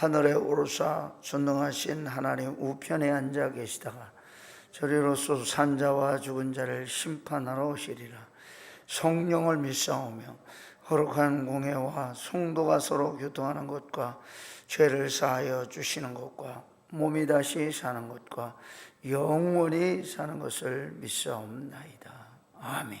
하늘에 오르사 전능하신 하나님 우편에 앉아 계시다가 저리로서 산자와 죽은 자를 심판하러 오시리라. 성령을 믿사오며 거룩한 공회와 성도가 서로 교통하는 것과 죄를 사하여 주시는 것과 몸이 다시 사는 것과 영원히 사는 것을 믿사옵나이다. 아멘.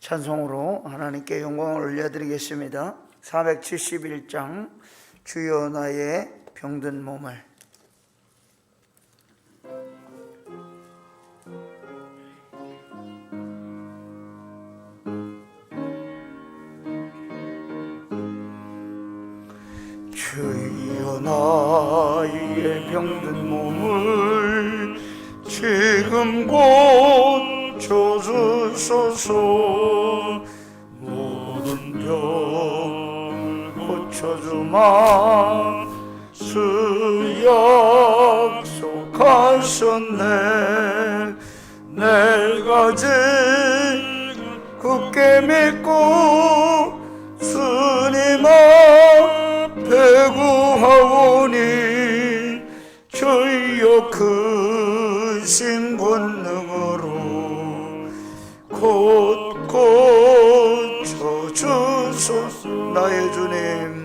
찬송으로 하나님께 영광을 올려드리겠습니다. 471장 주여 나의 병든 몸을. 주여 나의 병든 몸을 지금 고쳐주소서 고쳐주마. 수 약속하셨네. 내가 지금 굳게 믿고 주님 앞에 구하오니 주여 크신 권능으로 곧 고쳐주소서. 나의 주님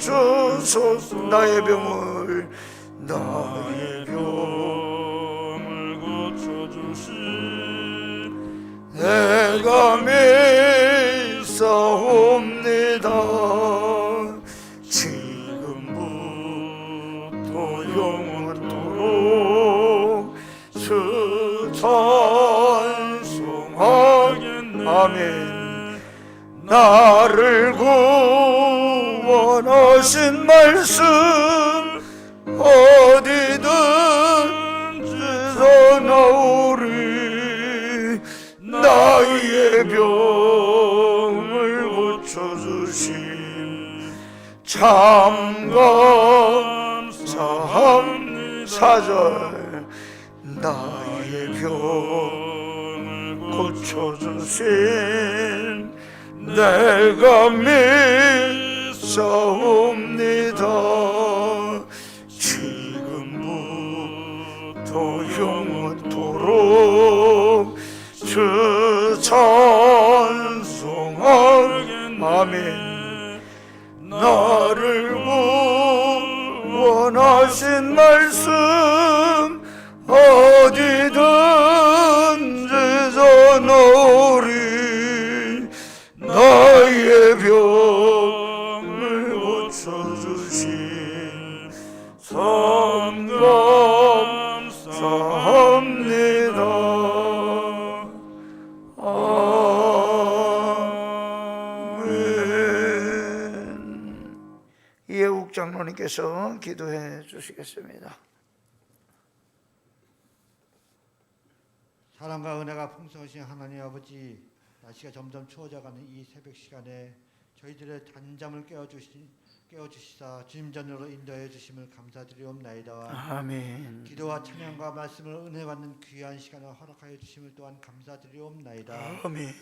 고쳐주소서. 나의 병을 나의 병을 고쳐주신 내가 나를 구원하신 말씀 어디든지 나오리. 나의 병을 고쳐주신 참감사함 사절. 나의 병을 고쳐주신 내가 믿사옵니다. 지금부터 영원토록 주 찬송하겠네 아멘 나를 구원하신 말씀 어디든 합니다. 아멘. 예욱 장로님께서 기도해 주시겠습니다. 사랑과 은혜가 풍성하신 하나님 아버지, 날씨가 점점 추워져가는 이 새벽 시간에 저희들의 단잠을 깨워 주신 깨워주시사 주님 전으로 인도해 주심을 감사드리옵나이다 아멘. 기도와 찬양과 말씀을 은혜 받는 귀한 시간을 허락하여 주심을 또한 감사드리옵나이다 아멘.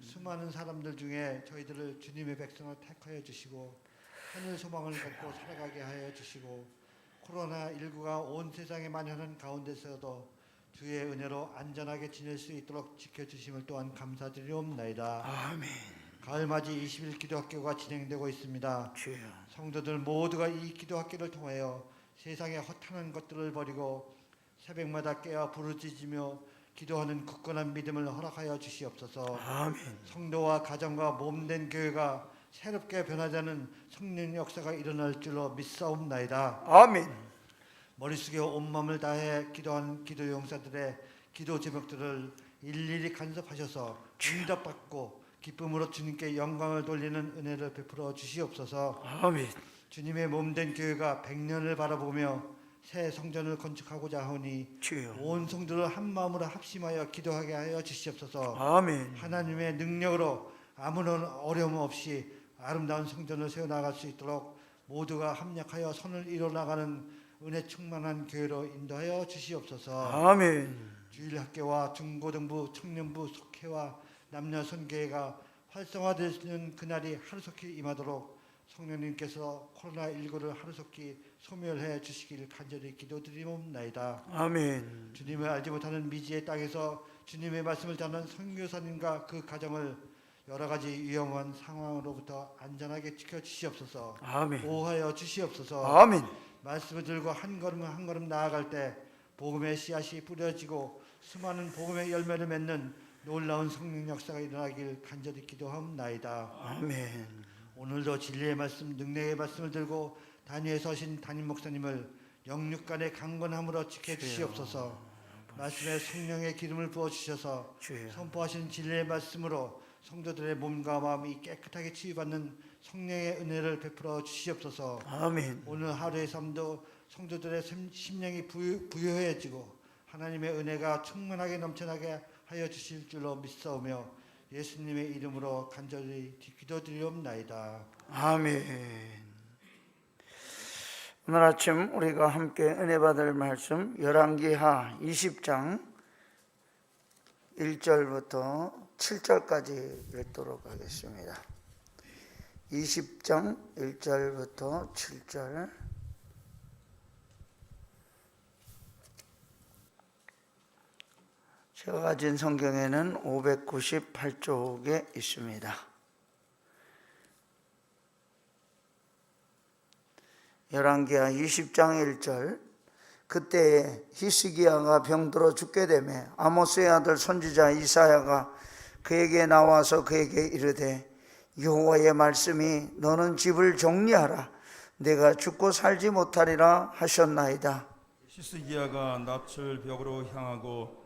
수많은 사람들 중에 저희들을 주님의 백성을 택하여 주시고 하늘 소망을 갖고 살아가게 하여 주시고 코로나 19가 온 세상에 만연한 가운데서도 주의 은혜로 안전하게 지낼 수 있도록 지켜 주심을 또한 감사드리옵나이다. 아멘. 가을맞이 20일 기도학교가 진행되고 있습니다. 주여. 성도들 모두가 이 기도학교를 통하여 세상의 허탄한 것들을 버리고 새벽마다 깨어 부르짖으며 기도하는 굳건한 믿음을 허락하여 주시옵소서. 아멘. 성도와 가정과 몸된 교회가 새롭게 변화되는 성령 역사가 일어날 줄로 믿사옵나이다. 아멘. 숙여 온 마음을 다해 기도한 기도 용사들의 기도 제목들을 일일이 간섭하셔서 응답받고 기쁨으로 주님께 영광을 돌리는 은혜를 베풀어 주시옵소서. 아멘. 주님의 몸된 교회가 백년을 바라보며 새 성전을 건축하고자 하오니 주여. 온 성도를 한 마음으로 합심하여 기도하게 하여 주시옵소서. 아멘. 하나님의 능력으로 아무런 어려움 없이 아름다운 성전을 세워 나갈 수 있도록 모두가 합력하여 선을 이뤄 나가는 은혜 충만한 교회로 인도하여 주시옵소서. 아멘. 주일 학교와 중고등부, 청년부, 속회와 남녀 선교회가 활성화되는 그날이 하루속히 임하도록 성령님께서 코로나 19를 하루속히 소멸해 주시길 간절히 기도드리옵나이다. 아멘. 주님을 알지 못하는 미지의 땅에서 주님의 말씀을 전하는 선교사님과 그 가정을 여러 가지 위험한 상황으로부터 안전하게 지켜 주시옵소서. 아멘. 보호하여 주시옵소서. 아멘. 말씀을 들고 한 걸음 한 걸음 나아갈 때 복음의 씨앗이 뿌려지고 수많은 복음의 열매를 맺는 놀라운 성령 역사가 일어나길 간절히 기도하옵나이다. 아멘. 오늘도 진리의 말씀, 능력의 말씀을 들고 단위에 서신 담임 목사님을 영육간의 강건함으로 지켜 주시옵소서. 말씀에 성령의 기름을 부어 주셔서. 선포하신 진리의 말씀으로 성도들의 몸과 마음이 깨끗하게 치유받는 성령의 은혜를 베풀어 주시옵소서. 아멘. 오늘 하루의 삶도 성도들의 심- 심령이 부유, 부유해지고 하나님의 은혜가 충만하게 넘쳐나게 하여 주실 줄로 믿사오며 예수님의 이름으로 간절히 기도드리옵나이다. 아멘. 오늘 아침 우리가 함께 은혜 받을 말씀 열왕기하 20장 1절부터 7절까지 읽도록 하겠습니다. 20장 1절부터 7절 제가 가진 성경에는 598쪽에 있습니다. 열왕기하 20장 1절 그때에 히스기야가 병들어 죽게 되매 아모스의 아들 선지자 이사야가 그에게 나와서 그에게 이르되 여호와의 말씀이 너는 집을 정리하라 내가 죽고 살지 못하리라 하셨나이다 시스기야가 낯을 벽으로 향하고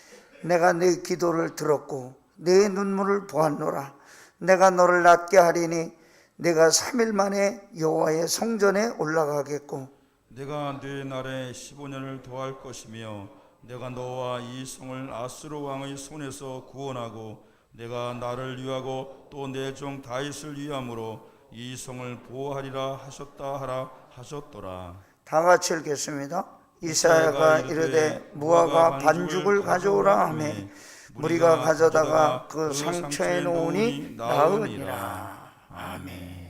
내가 네 기도를 들었고 네 눈물을 보았노라. 내가 너를 낫게 하리니 내가 3일 만에 여호와의 성전에 올라가겠고. 내가 네 날에 15년을 더할 것이며 내가 너와 이 성을 아스로 왕의 손에서 구원하고 내가 나를 위하고 또 내 종 다윗을 위함으로 이 성을 보호하리라 하셨다 하라 하셨더라. 다 같이 읽겠습니다. 이사야가 이르되 무화과 반죽을 가져오라 하매 무리가 가져다가 그 상처에 놓으니 나으니라. 아멘.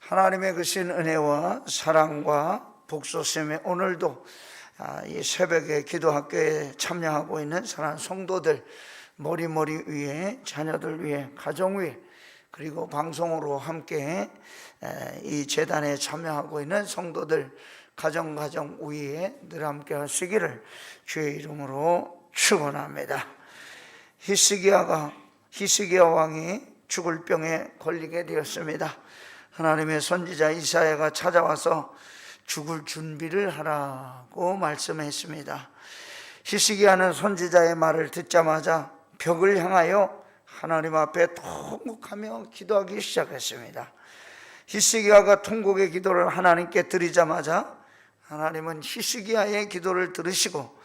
하나님의 그신 은혜와 사랑과 복소심에 오늘도 아, 이 새벽에 기도학교에 참여하고 있는 사랑하는 성도들 머리머리 위에 자녀들 위에 가정 위에 그리고 방송으로 함께 에, 이 재단에 참여하고 있는 성도들 가정 가정 위에 늘 함께 하시기를 주의 이름으로 축원합니다. 히스기야가 히스기야 왕이 죽을 병에 걸리게 되었습니다. 하나님의 선지자 이사야가 찾아와서 죽을 준비를 하라고 말씀했습니다. 히스기야는 선지자의 말을 듣자마자 벽을 향하여 하나님 앞에 통곡하며 기도하기 시작했습니다. 히스기야가 통곡의 기도를 하나님께 드리자마자 하나님은 히스기야의 기도를 들으시고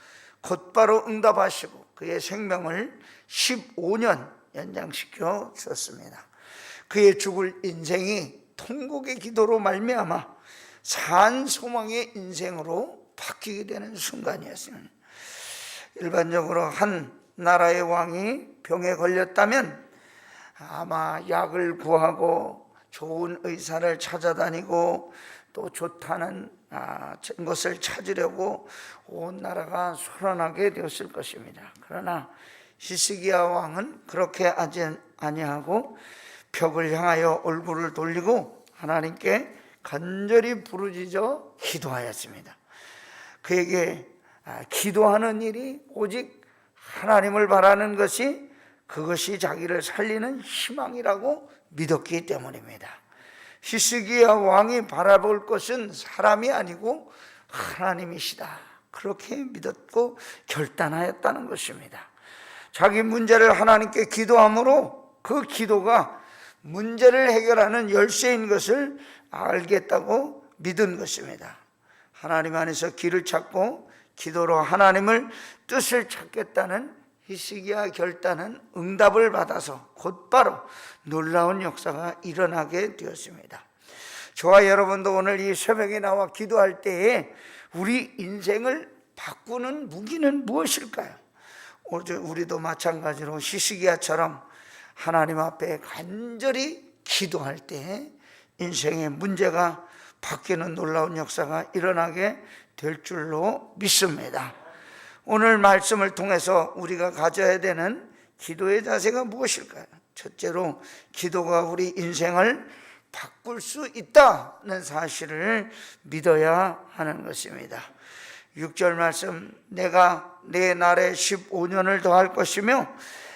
곧바로 응답하시고 그의 생명을 15년 연장시켜 주었습니다. 그의 죽을 인생이 통곡의 기도로 말미암아 산 소망의 인생으로 바뀌게 되는 순간이었습니다. 일반적으로 한 나라의 왕이 병에 걸렸다면 아마 약을 구하고 좋은 의사를 찾아다니고 또 좋다는 아, 것을 찾으려고 온 나라가 소란하게 되었을 것입니다. 그러나 히스기야 왕은 그렇게 하지 아니하고 벽을 향하여 얼굴을 돌리고 하나님께 간절히 부르짖어 기도하였습니다. 그에게 아, 기도하는 일이 오직 하나님을 바라는 것이 그것이 자기를 살리는 희망이라고 믿었기 때문입니다. 히스기야 왕이 바라볼 것은 사람이 아니고 하나님이시다. 그렇게 믿었고 결단하였다는 것입니다. 자기 문제를 하나님께 기도함으로 그 기도가 문제를 해결하는 열쇠인 것을 알겠다고 믿은 것입니다. 하나님 안에서 길을 찾고 기도로 하나님을 뜻을 찾겠다는 히스기야 결단은 응답을 받아서 곧바로 놀라운 역사가 일어나게 되었습니다. 저와 여러분도 오늘 이 새벽에 나와 기도할 때에 우리 인생을 바꾸는 무기는 무엇일까요? 우리도 마찬가지로 히스기야처럼 하나님 앞에 간절히 기도할 때 인생의 문제가 바뀌는 놀라운 역사가 일어나게 될 줄로 믿습니다. 오늘 말씀을 통해서 우리가 가져야 되는 기도의 자세가 무엇일까요? 첫째로 기도가 우리 인생을 바꿀 수 있다는 사실을 믿어야 하는 것입니다. 6절 말씀 내가 내 날에 15년을 더할 것이며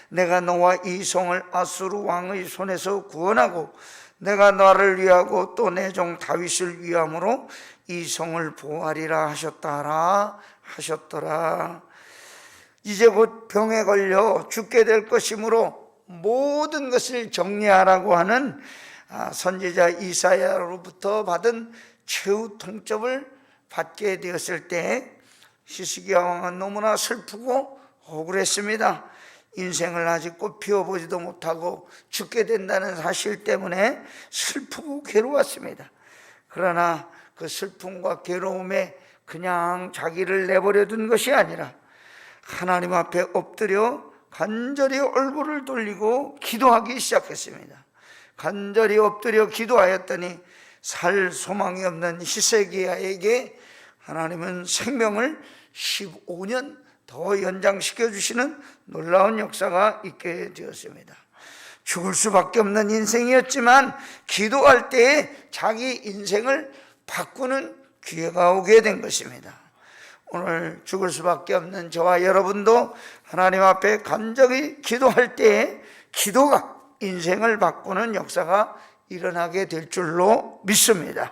내가 너와 이 성을 아수르 왕의 손에서 구원하고 내가 너를 위하고 또 내 종 다윗을 위함으로 이 성을 보호하리라 하셨다라 하셨더라. 이제 곧 병에 걸려 죽게 될 것이므로 모든 것을 정리하라고 하는 아, 선지자 이사야로부터 받은 최후 통첩을 받게 되었을 때 시스기야 왕은 너무나 슬프고 억울했습니다. 인생을 아직 꽃 피워보지도 못하고 죽게 된다는 사실 때문에 슬프고 괴로웠습니다. 그러나 그 슬픔과 괴로움에 그냥 자기를 내버려 둔 것이 아니라 하나님 앞에 엎드려 간절히 얼굴을 돌리고 기도하기 시작했습니다. 간절히 엎드려 기도하였더니 살 소망이 없는 히세기야에게 하나님은 생명을 15년 더 연장시켜 주시는 놀라운 역사가 있게 되었습니다. 죽을 수밖에 없는 인생이었지만 기도할 때에 자기 인생을 바꾸는 기회가 오게 된 것입니다. 오늘 죽을 수밖에 없는 저와 여러분도 하나님 앞에 간절히 기도할 때에 기도가 인생을 바꾸는 역사가 일어나게 될 줄로 믿습니다.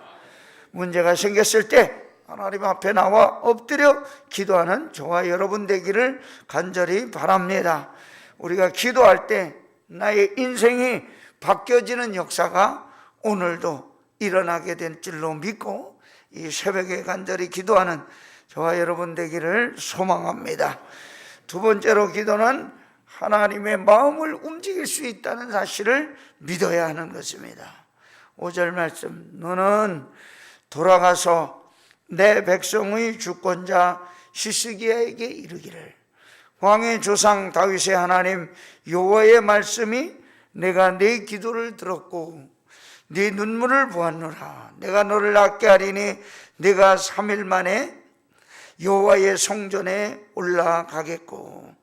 문제가 생겼을 때 하나님 앞에 나와 엎드려 기도하는 저와 여러분 되기를 간절히 바랍니다. 우리가 기도할 때 나의 인생이 바뀌어지는 역사가 오늘도 일어나게 될 줄로 믿고 이 새벽에 간절히 기도하는 저와 여러분 되기를 소망합니다. 두 번째로 기도는 하나님의 마음을 움직일 수 있다는 사실을 믿어야 하는 것입니다. 5절 말씀 너는 돌아가서 내 백성의 주권자 시스기야에게 이르기를 왕의 조상 다윗의 하나님 여호와의 말씀이 내가 네 기도를 들었고 네 눈물을 보았노라 내가 너를 낫게 하리니 내가 3일 만에 여호와의 성전에 올라가겠고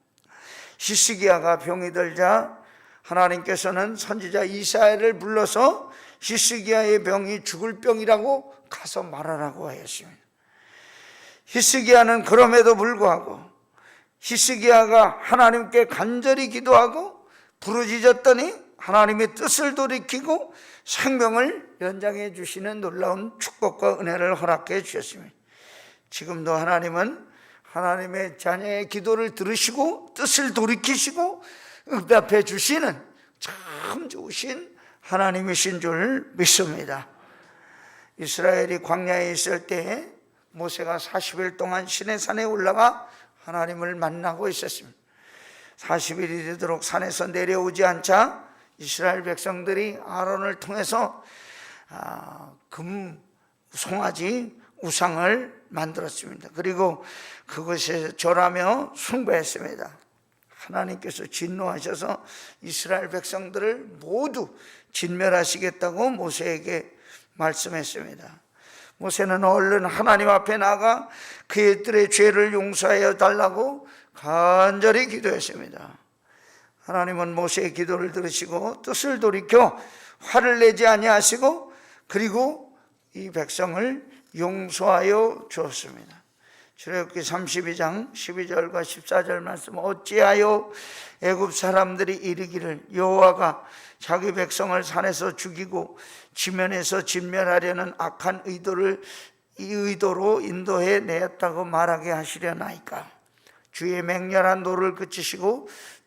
히스기야가 병이 들자 하나님께서는 선지자 이사야를 불러서 히스기야의 병이 죽을 병이라고 가서 말하라고 하였습니다. 히스기야는 그럼에도 불구하고 히스기야가 하나님께 간절히 기도하고 부르짖었더니 하나님의 뜻을 돌이키고 생명을 연장해 주시는 놀라운 축복과 은혜를 허락해 주셨습니다. 지금도 하나님은 하나님의 자녀의 기도를 들으시고 뜻을 돌이키시고 응답해 주시는 참 좋으신 하나님이신 줄 믿습니다. 이스라엘이 광야에 있을 때 모세가 40일 동안 시내산에 올라가 하나님을 만나고 있었습니다. 40일이 되도록 산에서 내려오지 않자 이스라엘 백성들이 아론을 통해서 아, 금 송아지 우상을 만들었습니다. 그리고 그것에 절하며 숭배했습니다. 하나님께서 진노하셔서 이스라엘 백성들을 모두 진멸하시겠다고 모세에게 말씀했습니다. 모세는 얼른 하나님 앞에 나가 그들의 죄를 용서하여 달라고 간절히 기도했습니다. 하나님은 모세의 기도를 들으시고 뜻을 돌이켜 화를 내지 아니하시고 그리고 이 백성을 용서하여 주었습니다. 출애굽기 32장 12절과 14절 말씀 어찌하여 애굽 사람들이 이르기를 여호와가 자기 백성을 산에서 죽이고 지면에서 진멸하려는 악한 의도를 이 의도로 인도해 내었다고 말하게 하시려나이까 주의 맹렬한 노를 그치시고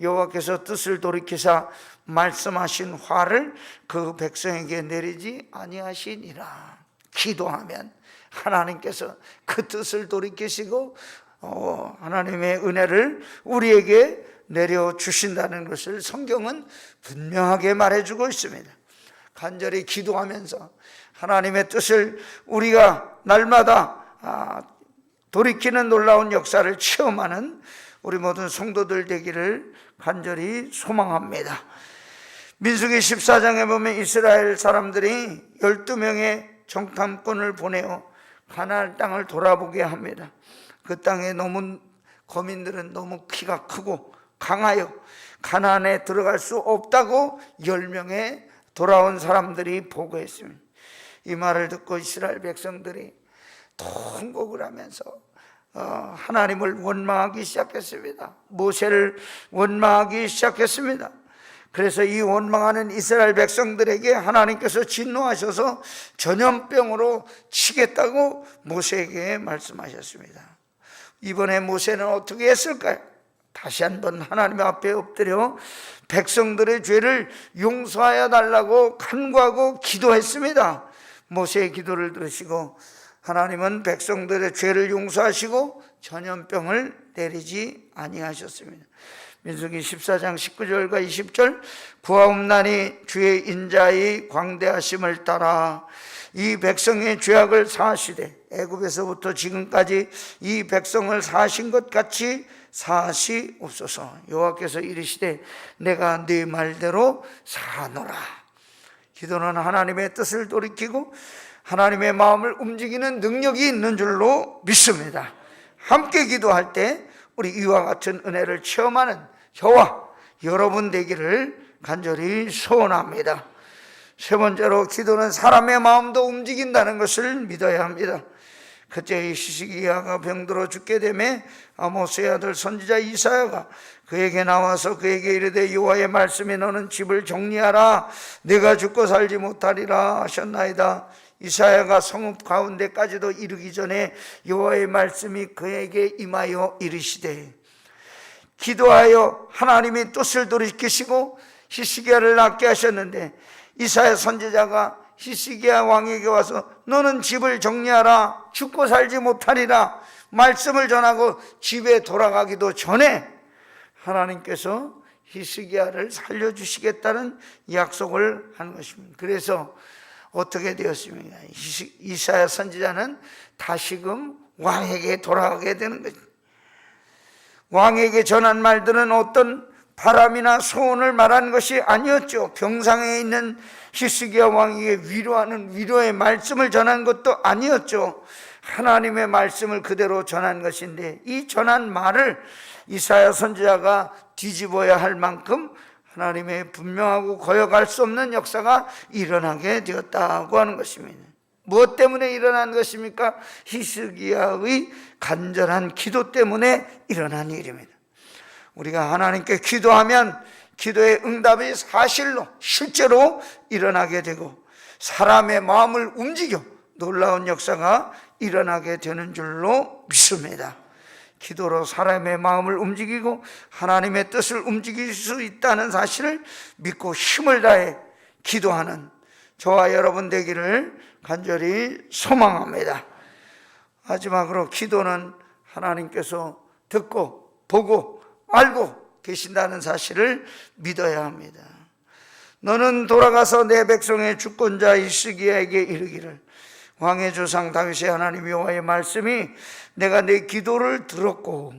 여호와께서 뜻을 돌이키사 말씀하신 화를 그 백성에게 내리지 아니하시니라 기도하면 하나님께서 그 뜻을 돌이키시고 어, 하나님의 은혜를 우리에게 내려 주신다는 것을 성경은 분명하게 말해주고 있습니다. 간절히 기도하면서 하나님의 뜻을 우리가 날마다 아, 돌이키는 놀라운 역사를 체험하는 우리 모든 성도들 되기를 간절히 소망합니다. 민수기 14장에 보면 이스라엘 사람들이 12명의 정탐꾼을 보내어 가나안 땅을 돌아보게 합니다. 그 땅에 너무 거민들은 너무 키가 크고 강하여 가나안에 들어갈 수 없다고 10명의 돌아온 사람들이 보고했습니다. 이 말을 듣고 이스라엘 백성들이 통곡을 하면서 어, 하나님을 원망하기 시작했습니다. 모세를 원망하기 시작했습니다. 그래서 이 원망하는 이스라엘 백성들에게 하나님께서 진노하셔서 전염병으로 치겠다고 모세에게 말씀하셨습니다. 이번에 모세는 어떻게 했을까요? 다시 한번 하나님 앞에 엎드려 백성들의 죄를 용서하여 달라고 간구하고 기도했습니다. 모세의 기도를 들으시고 하나님은 백성들의 죄를 용서하시고 전염병을 내리지 아니하셨습니다. 민수기 14장 19절과 20절 구하옵나니 주의 인자의 광대하심을 따라 이 백성의 죄악을 사하시되 애굽에서부터 지금까지 이 백성을 사하신 것 같이 사하시옵소서 여호와께서 이르시되 내가 네 말대로 사노라 기도는 하나님의 뜻을 돌이키고 하나님의 마음을 움직이는 능력이 있는 줄로 믿습니다 함께 기도할 때 우리 이와 같은 은혜를 체험하는 저와 여러분 되기를 간절히 소원합니다 세 번째로 기도는 사람의 마음도 움직인다는 것을 믿어야 합니다. 그때 시시기야가 병들어 죽게 되매 아모스의 아들 선지자 이사야가 그에게 나와서 그에게 이르되 여호와의 말씀에 너는 집을 정리하라 내가 죽고 살지 못하리라 하셨나이다. 이사야가 성읍 가운데까지도 이르기 전에 여호와의 말씀이 그에게 임하여 이르시되 기도하여 하나님의 뜻을 돌이키시고 히스기야를 낫게 하셨는데 이사야 선지자가 히스기야 왕에게 와서 너는 집을 정리하라 죽고 살지 못하리라 말씀을 전하고 집에 돌아가기도 전에 하나님께서 히스기야를 살려주시겠다는 약속을 한 것입니다. 그래서 어떻게 되었습니까? 이사야 선지자는 다시금 왕에게 돌아가게 되는 거죠. 왕에게 전한 말들은 어떤 바람이나 소원을 말한 것이 아니었죠. 병상에 있는 히스기야 왕에게 위로하는 위로의 말씀을 전한 것도 아니었죠. 하나님의 말씀을 그대로 전한 것인데 이 전한 말을 이사야 선지자가 뒤집어야 할 만큼 하나님의 분명하고 거역할 수 없는 역사가 일어나게 되었다고 하는 것입니다. 무엇 때문에 일어난 것입니까? 히스기야의 간절한 기도 때문에 일어난 일입니다. 우리가 하나님께 기도하면 기도의 응답이 사실로 실제로 일어나게 되고 사람의 마음을 움직여 놀라운 역사가 일어나게 되는 줄로 믿습니다. 기도로 사람의 마음을 움직이고 하나님의 뜻을 움직일 수 있다는 사실을 믿고 힘을 다해 기도하는 저와 여러분 되기를 간절히 소망합니다. 마지막으로 기도는 하나님께서 듣고 보고 알고 계신다는 사실을 믿어야 합니다. 너는 돌아가서 내 백성의 주권자 이스기야에게 이르기를 왕의 조상 다윗의 하나님 여호와의 말씀이 내가 내 기도를 들었고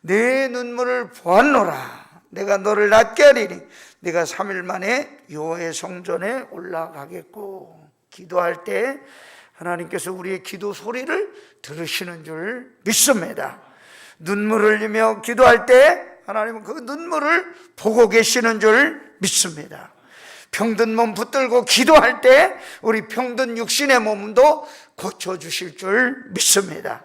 내 눈물을 보았노라 내가 너를 낫게 하리니 네가 3일 만에 여호와의 성전에 올라가겠고 기도할 때 하나님께서 우리의 기도 소리를 들으시는 줄 믿습니다. 눈물을 흘리며 기도할 때 하나님은 그 눈물을 보고 계시는 줄 믿습니다. 병든 몸 붙들고 기도할 때 우리 병든 육신의 몸도 고쳐 주실 줄 믿습니다.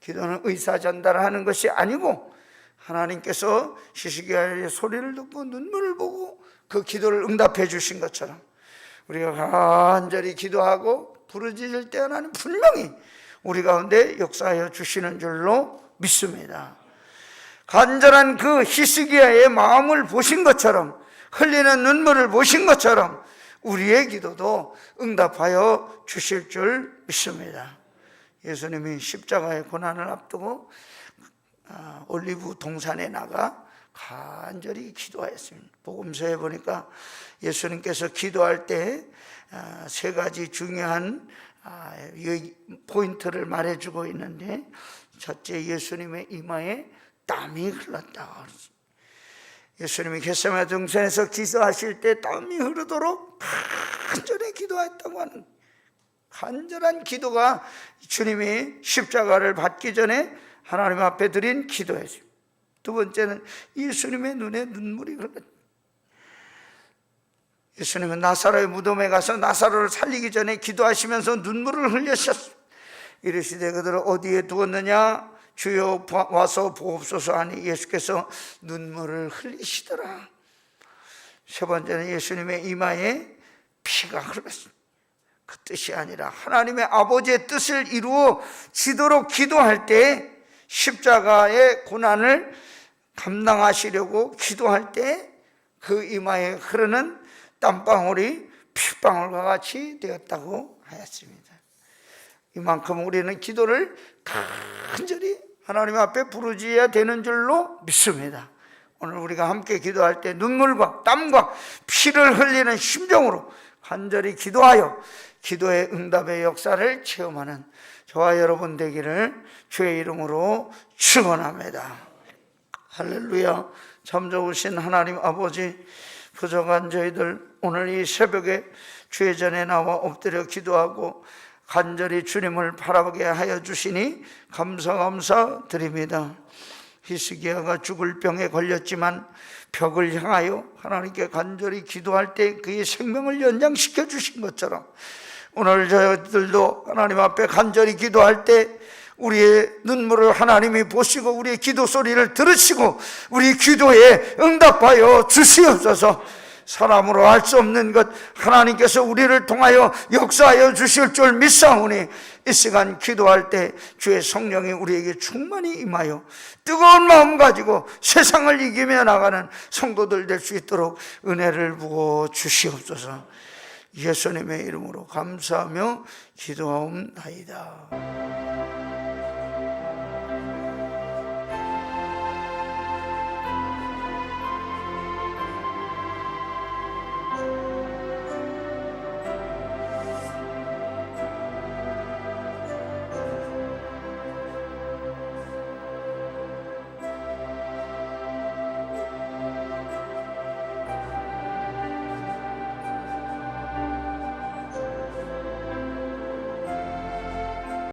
기도는 의사 전달하는 것이 아니고 하나님께서 시시기야의 소리를 듣고 눈물을 보고 그 기도를 응답해 주신 것처럼 우리가 간절히 기도하고 부르짖을 때 하나님 분명히 우리 가운데 역사하여 주시는 줄로 믿습니다. 간절한 그 히스기야의 마음을 보신 것처럼 흘리는 눈물을 보신 것처럼 우리의 기도도 응답하여 주실 줄 믿습니다. 예수님이 십자가의 고난을 앞두고 아, 올리브 동산에 나가 간절히 기도하였습니다. 복음서에 보니까 예수님께서 기도할 때 세 가지 중요한 아, 이 포인트를 말해주고 있는데 첫째 예수님의 이마에 땀이 흘렀다. 예수님이 겟세마네 동산에서 기도하실 때 땀이 흐르도록 간절히 기도했다고 하는 간절한 기도가 주님이 십자가를 받기 전에 하나님 앞에 드린 기도였습니다. 두 번째는 예수님의 눈에 눈물이 흘렀다. 예수님은 나사로의 무덤에 가서 나사로를 살리기 전에 기도하시면서 눈물을 흘리셨습니다. 이르시되 그들을 어디에 두었느냐? 주여 와서 보옵소서 하니 예수께서 눈물을 흘리시더라. 세 번째는 예수님의 이마에 피가 흘렀습니다. 그 뜻이 아니라 하나님의 아버지의 뜻을 이루어 지도록 기도할 때 십자가의 고난을 감당하시려고 기도할 때 그 이마에 흐르는 땀방울이 핏방울과 같이 되었다고 하였습니다. 이만큼 우리는 기도를 간절히 하나님 앞에 부르짖어야 되는 줄로 믿습니다. 오늘 우리가 함께 기도할 때 눈물과 땀과 피를 흘리는 심정으로 간절히 기도하여 기도의 응답의 역사를 체험하는 저와 여러분 되기를 주의 이름으로 축원합니다. 할렐루야. 참 좋으신 하나님 아버지 부족한 저희들 오늘 이 새벽에 주의 전에 나와 엎드려 기도하고 간절히 주님을 바라보게 하여 주시니 감사 감사 드립니다. 히스기야가 죽을 병에 걸렸지만 벽을 향하여 하나님께 간절히 기도할 때 그의 생명을 연장시켜 주신 것처럼 오늘 저희들도 하나님 앞에 간절히 기도할 때 우리의 눈물을 하나님이 보시고 우리의 기도 소리를 들으시고 우리 기도에 응답하여 주시옵소서. 사람으로 할 수 없는 것 하나님께서 우리를 통하여 역사하여 주실 줄 믿사오니 이 시간 기도할 때 주의 성령이 우리에게 충만히 임하여 뜨거운 마음 가지고 세상을 이기며 나가는 성도들 될 수 있도록 은혜를 부어 주시옵소서. 예수님의 이름으로 감사하며 기도하옵나이다.